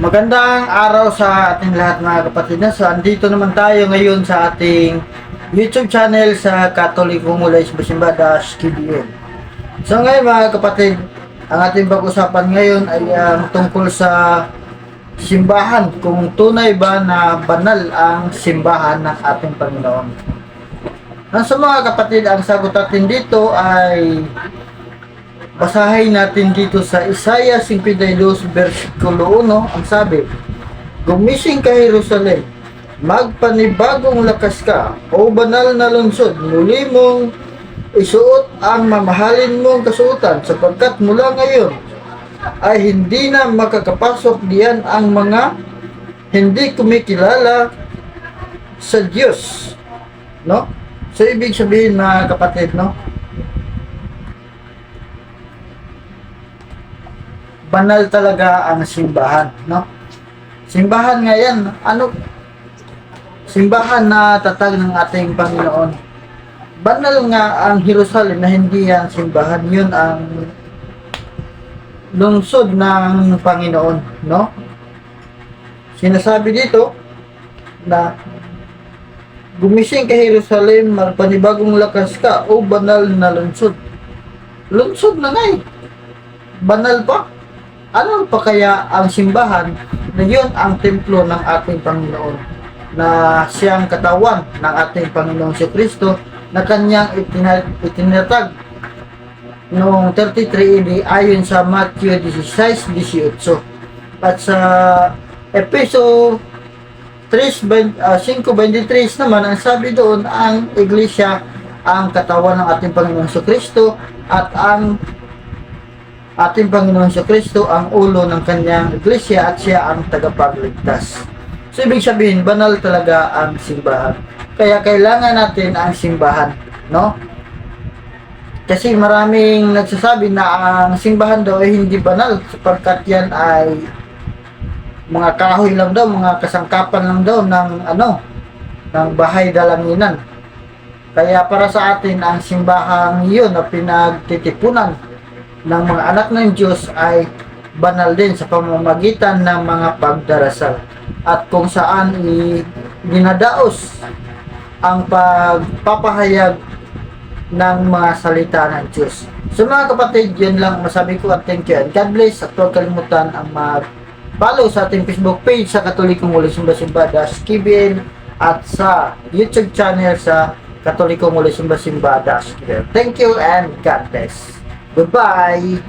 Magandang araw sa ating lahat mga kapatid. So, andito naman tayo ngayon sa ating YouTube channel sa Katolikong Mulay Simbasimbada KBL. So ngayon mga kapatid, ang ating pag-usapan ngayon ay ang tungkol sa simbahan. Kung tunay ba na banal ang simbahan ng ating Panginoon. Ang sa mga kapatid, ang sagot natin dito ay Basahin natin dito sa Isaiah 52 versikulo 1 ang sabi, Gumising ka Jerusalem, magpanibagong lakas ka, o banal na lungsod, muli mong isuot ang mamahalin mong kasuotan, sapagkat mula ngayon ay hindi na makakapasok diyan ang mga hindi kumikilala sa Diyos. No? So, ibig sabihin mga kapatid, no? Banal talaga ang simbahan, no? Simbahan nga yan, ano? Simbahan na tatag ng ating Panginoon. Banal nga ang Jerusalem na hindi yan simbahan, yun ang lungsod ng Panginoon, no? Sinasabi dito na gumising ka Jerusalem, magpanibagong lakas ka, o banal na lungsod. Lungsod na nga eh. Banal pa ano pa kaya ang simbahan na yun ang templo ng ating Panginoon? Na siyang katawan ng ating Panginoong si Kristo na kanyang itina- itinatag noong 33 AD ayon sa Matthew 16-18 at sa Epeso 3, uh, 5.23 naman ang sabi doon ang iglesia ang katawan ng ating Panginoong Kristo at ang ating Panginoon sa Kristo ang ulo ng kanyang iglesia at siya ang tagapagligtas. So, ibig sabihin, banal talaga ang simbahan. Kaya kailangan natin ang simbahan, no? Kasi maraming nagsasabi na ang simbahan daw ay hindi banal sapagkat yan ay mga kahoy lang daw, mga kasangkapan lang daw ng ano, ng bahay dalanginan. Kaya para sa atin, ang simbahang iyon na pinagtitipunan ng mga anak ng Diyos ay banal din sa pamamagitan ng mga pagdarasal at kung saan dinadaos ang pagpapahayag ng mga salita ng Diyos. So mga kapatid, yun lang masabi ko at thank you and God bless at huwag kalimutan ang mag-follow sa ating Facebook page sa Katolikong Muli Simba Simba Das KBN at sa YouTube channel sa Katolikong Muli Simba Simba Das KBN. Thank you and God bless. Goodbye!